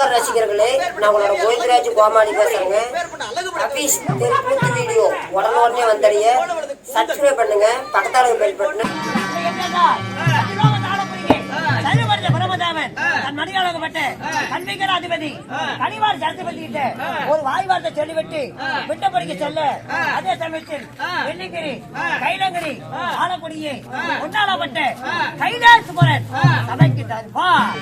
நமஸ்கார் ரசிகர்களே நான் உங்களோட கோவிந்தராஜ் கோமாளி பேசுறேங்க. அபீஸ் தெருக்கூத்து வீடியோ. உடனே உடனே வந்தடைய. சப்ஸ்கிரைப் பண்ணுங்க. பக்கத்தால பெல் பட்டனை அதிபதி கனிவார் சரஸ்வதி கிட்ட ஒரு வாய் வார்த்தை சொல்லிவிட்டு விட்டபடிக்கு சொல்ல அதே சமயத்தில் வெள்ளிங்கிரி கைலங்கிரி ஆலக்குடியை ஆலக்குடியே உண்டாளப்பட்ட கைலாசுபுரன் சபைக்கு தருவார்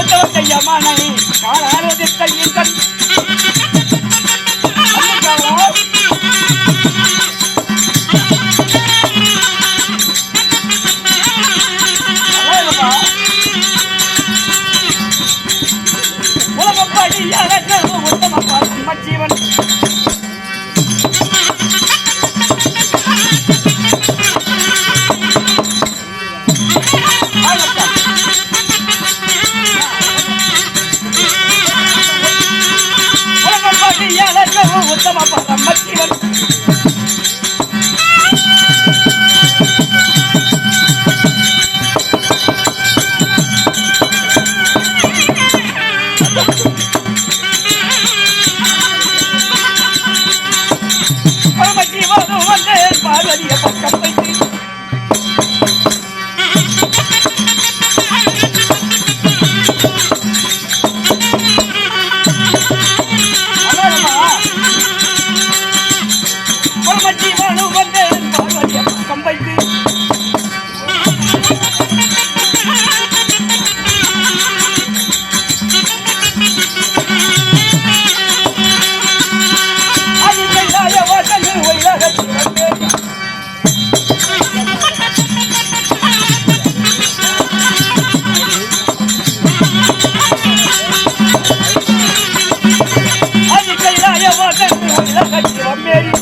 உத்தம உத்தம பரமசிவன் பரமசிவன் வாசல் உலகத்தில்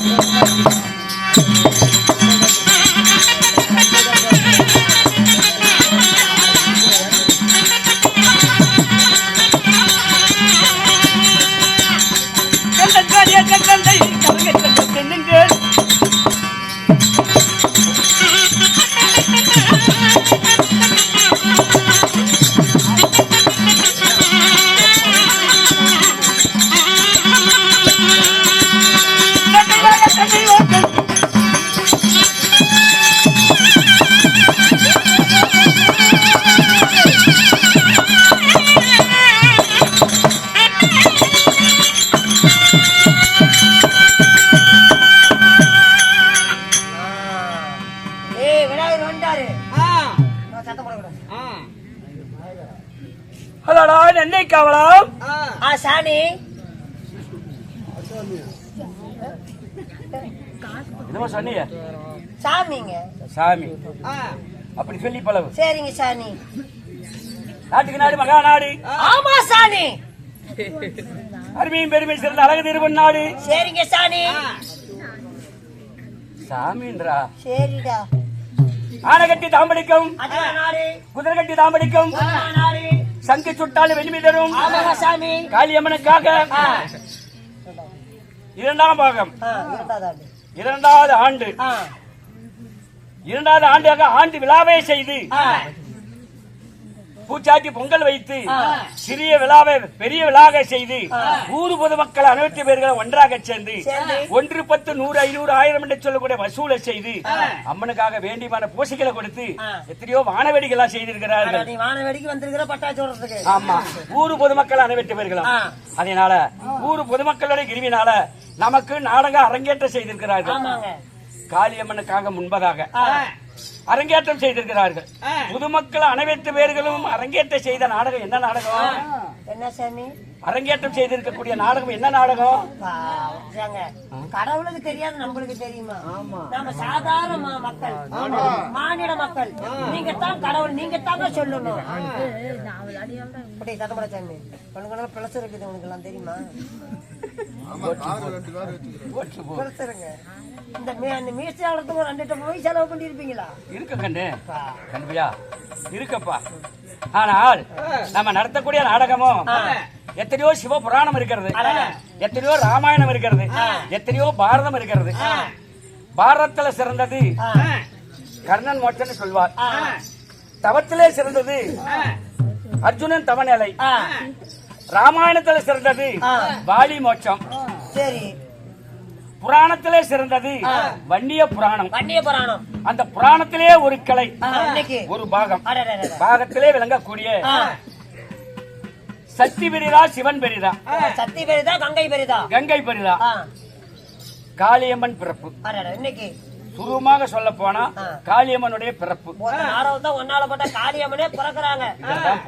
என்னமோ சொன்னீங்க? சாமிங்க. சாமி. அப்படி சொல்லி பழகு. சரிங்க சாணி நாட்டுக்கு நாடு மகா நாடு. ஆமா சாணி அருமையும் பெருமை சிறந்த அழகு திருவண்ணாடு சரிங்க சாமி. சாமின்றா? சரிடா. ஆனகட்டி தாம்படிக்கும். நாடு. குதிரை கட்டி தாம்படிக்கும். நாடு. சங்கு சுட்டால் வெண்மை தரும். சாமி. காளியம்மனுக்காக. இரண்டாம் பாகம். இரண்டாவது ஆண்டு. இரண்டாவது ஆண்டாக ஆண்டு விழாவை செய்து. பூச்சாட்டி பொங்கல் வைத்து. சிறிய விழாவை பெரிய விழாவை செய்து ஊர் பொதுமக்கள் அனைத்து பேர்களை ஒன்றாக சேர்ந்து. ஒன்று பத்து நூறு ஐநூறு ஆயிரம் என்று சொல்லக்கூடிய வசூலை செய்து அம்மனுக்காக வேண்டியமான பூசைகளை கொடுத்து. எத்தனையோ வானவேடிக்கைலாம் செய்திருக்கிறார்கள். வானவேடிக்கை வந்திருக்கிற பட்டாச்சு ஆமா. ஊர் பொதுமக்கள் அனைவற்று பேர்களும். அதனால ஊர் பொதுமக்களுடைய கிருவினால நமக்கு நாடகம் அரங்கேற்றம் செய்திருக்கிறார்கள். காளியம்மனுக்காக முன்பதாக. அரங்கேற்றம் செய்திருக்கிறார்கள். பொதுமக்கள் அனைவத்து பேர்களும் அரங்கேற்றம் செய்த நாடகம் என்ன நாடகம்? என்ன சாமி? அரங்கேற்றம் செய்திருக்கக்கூடிய நாடகம் என்ன நாடகம். கடவுளுக்கு தெரியாது நம்மளுக்கு தெரியுமா? நம்ம சாதாரண மக்கள் மாநில மக்கள். நீங்க தான் கடவுள் நீங்க தாங்க சொல்லணும் அப்படி சத்தப்பட சாமி உனக்கு பிளஸ் இருக்குது உனக்கு எல்லாம் தெரியுமா இந்த மீ- அந்த மீசை வளர்த்து ஒரு ரெண்டு லட்சம் போய் செலவு பண்ணிருப்பீங்களா இருக்க கண்ணு. கண்பியா இருக்கப்பா. ஆனால் நம்ம நடத்தக்கூடிய நாடகமும் எத்தனையோ சிவ புராணம் இருக்கிறது எத்தனையோ ராமாயணம் இருக்கிறது. எத்தனையோ பாரதம் இருக்கிறது. பாரதத்துல சிறந்தது கர்ணன் மோட்சன்னு சொல்வார். தவத்திலே சிறந்தது அர்ஜுனன் தவநிலை. ராமாயணத்துல சிறந்தது வாலி மோட்சம். சரி. புராணத்திலே சிறந்தது வன்னிய புராணம். கண்ணிய புராணம். அந்த புராணத்திலே ஒரு கலை ஒரு பாகம். பாகத்திலே விளங்கக்கூடிய சக்தி பெரிதா சிவன் பெரிதா? சக்தி பெரிதா கங்கை பெரிதா? கங்கை பெரிதா? காளியம்மன் பிறப்பு. இன்னைக்கு? சுருவமாக சொல்ல போனா காளியம்மனுடைய பிறப்பு. ஒன்னால பட்ட காளியம்மனே பிறக்குறாங்க.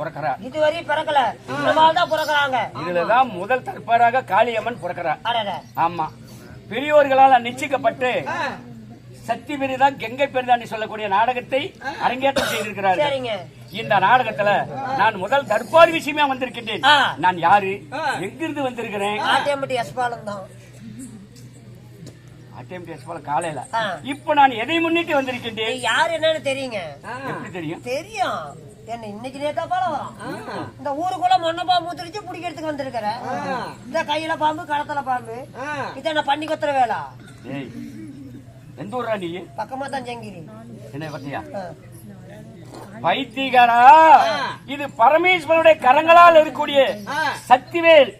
பிறக்கிறார் இதுவரையும் பிறக்கல. தான் பிறக்குறாங்க. இதுலதான் முதல் தற்பாராக காளியம்மன் பிறக்கிறார். ஆமா. பெரியோர்களால் நிச்சயிக்கப்பட்டு சக்தி பெரிதா கங்கை பெரிதான்னு சொல்லக்கூடிய நாடகத்தை அரங்கேற்றம் செய்திருக்கிறார்கள். இந்த நாடகத்துல நான் முதல் தற்பாரி விஷயமா வந்திருக்கின்றேன். நான் யாரு? எங்கிருந்து வந்திருக்கிறேன்? காலையில. இப்ப நான் எதை முன்னிட்டு வந்திருக்கின்றேன்? யாரு என்னன்னு தெரியுங்க. எப்படி தெரியும்? தெரியும். என்ன இன்னைக்கு நேத்தா போல வரும் இந்த ஊருக்குள்ள மொன்னப்பா மூத்திரிச்சு பிடிக்கிறதுக்கு வந்திருக்கிற. இந்த கையில பாம்பு களத்துல பாம்பு. இது என்ன பண்ணி கொத்துற வேலா. ஏய் எந்த ஊரா நீ? பக்கமா தான் செங்கிரி என்ன பத்தியா. பைத்தியகாரா இது பரமேஸ்வரனுடைய கரங்களால் இருக்கக்கூடிய சக்திவேல்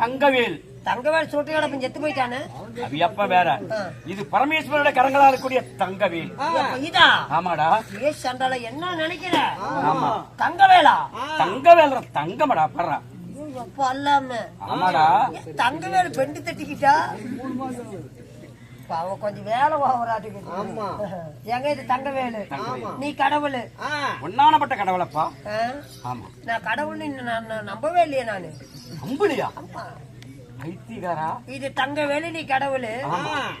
தங்கவேல். தங்கவேல் சுட்டு கிடப்பு செத்து போயிட்டானே? அது எப்ப வேற? இது பரமேஸ்வரனுடைய கரங்களால் இருக்கக்கூடிய தங்கவேல். இதா? ஆமாடா. ஏ சண்டால என்ன நினைக்கிற? ஆமா. தங்கவேலா? தங்கவேல் தங்கமடா அல்லாம. ஆமாடா. தங்கவேல் பெண்டு தட்டிக்கிட்டா? அவன் கொஞ்சம் வேலை வாங்குறாட்டுக்கு எங்க இது தங்கவேலு? நீ கடவுள். ஒன்னானப்பட்ட கடவுளப்பா? ஆமா. நான் கடவுள்னு நான் நம்பவே இல்லையே நானு. ஆமா. பைத்தியகாரா இது தங்கவேலு நீ கடவுள்.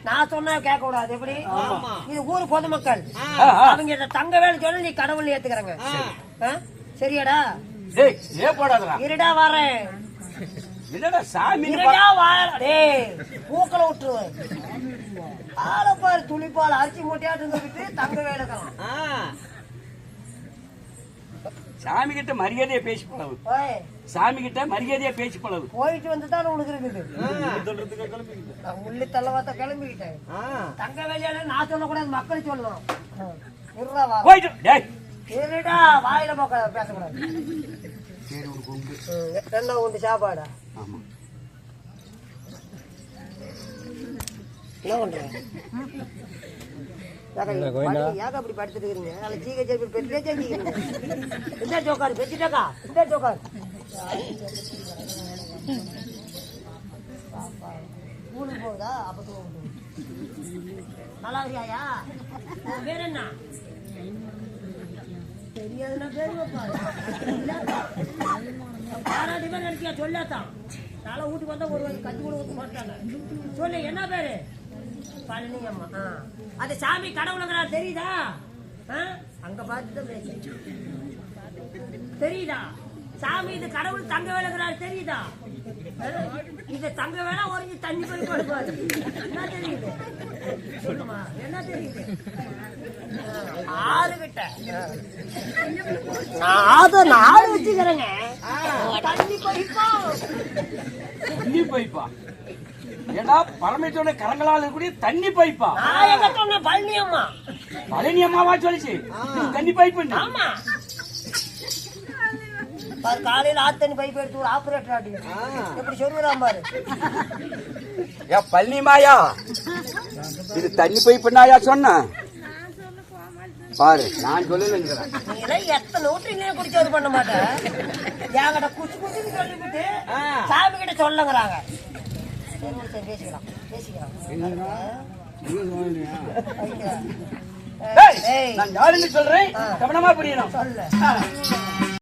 நான் சொன்னா கேட்க கூடாது எப்படி இது ஊர் பொதுமக்கள். அவங்க இந்த தங்கவேலு சொல்லி நீ கடவுள் ஏத்துக்கிறாங்க? சரியாடா? டேய் ஏ போடாதடா. இருடா வரேன். என்னடா சாமி இருடா பூக்களை விட்டுருவேன். ஆளை பாரு துளிப்பால் அரிசி மூட்டையாட்டு இருந்துக்கிட்டு தங்க வேலைக்கலாம் சாமி கிட்ட மரியாதையா பேசி பழகு. ஓய். சாமி கிட்ட மரியாதையா பேசி பழகு. போயிட்டு வந்து தான் உனக்கு இருக்குது. உள்ளி தள்ளவாத்த கிளம்பிக்கிட்டேன். தங்க வேலையால நான் சொல்லக்கூடாது மக்கள் சொல்லணும். போயிட்டு இருடா வாயில போக்க பேசக்கூடாது. சரி உனக்கு உண்டு சாப்பாடா? ஆமா. என்ன பண்றேன் ஏக அப்படி படுத்துட்டு இருக்கீங்க அதில் சீக்க சேர்ப்பு பெற்றே சேர்த்திக்கிறீங்க இந்த பெற்றிட்டாக்கா ஸ்கூலுக்கு போகுதா? அப்போ நல்லா இருக்கியாயா? உன் பேர் என்ன? தெரியாதுன்னா பேர் வைப்பாரு பாராட்டி பேர் நினைக்கியா சொல்லாதான் தலை வீட்டுக்கு வந்தா ஒரு கஞ்சி கூட ஊற்ற மாட்டாங்க சொல்லு என்ன பேரு? பழனி அம்மா ஆ. அது சாமி கடவுளுங்கிறா தெரியுதா? ஆ? அங்க பார்த்து தான் தெரியுதா? சாமி இது கடவுள் தங்க வேலைங்கிறாரு தெரியுதா? இது தங்க வேலை ஒரிஞ்சு தண்ணி போய் கொடுப்பாரு என்ன தெரியுது? சொல்லுமா என்ன தெரியுது? ஆறுகிட்ட நான் அதை நான் வச்சுக்கிறேங்க. தண்ணி பைப்பா தண்ணி பைப்பா ஏடா பரமேஸ்வரனுடைய கரங்களால் இருக்கக்கூடிய தண்ணி பைப்பா? நான் எங்க சொன்னேன் பழனி அம்மா. பழனி அம்மாவா சொல்லிச்சு? இது தண்ணி பைப்பு ஆமா. பாரு காலையில ஆத்து தண்ணி பைப் எடுத்து ஒரு ஆபரேட்டர் ஆட்டி எப்படி சொல்லுறான் பாரு. ஏ பழனி மாயா இது தண்ணி பைப்புனாயா சொன்ன? பாரு நான் எல்லாம் எத்தனை குடிச்சது பண்ண மாட்டேன் என்கிட்ட குச்சி குச்சி சொல்லிவிட்டு சாமி கிட்ட சொல்லுங்கிறாங்க. பேசிக்கலாம் பேசிக்கலாம் நான் யாருன்னு சொல்றேன்? கவனமா புரியணும். சொல்லு.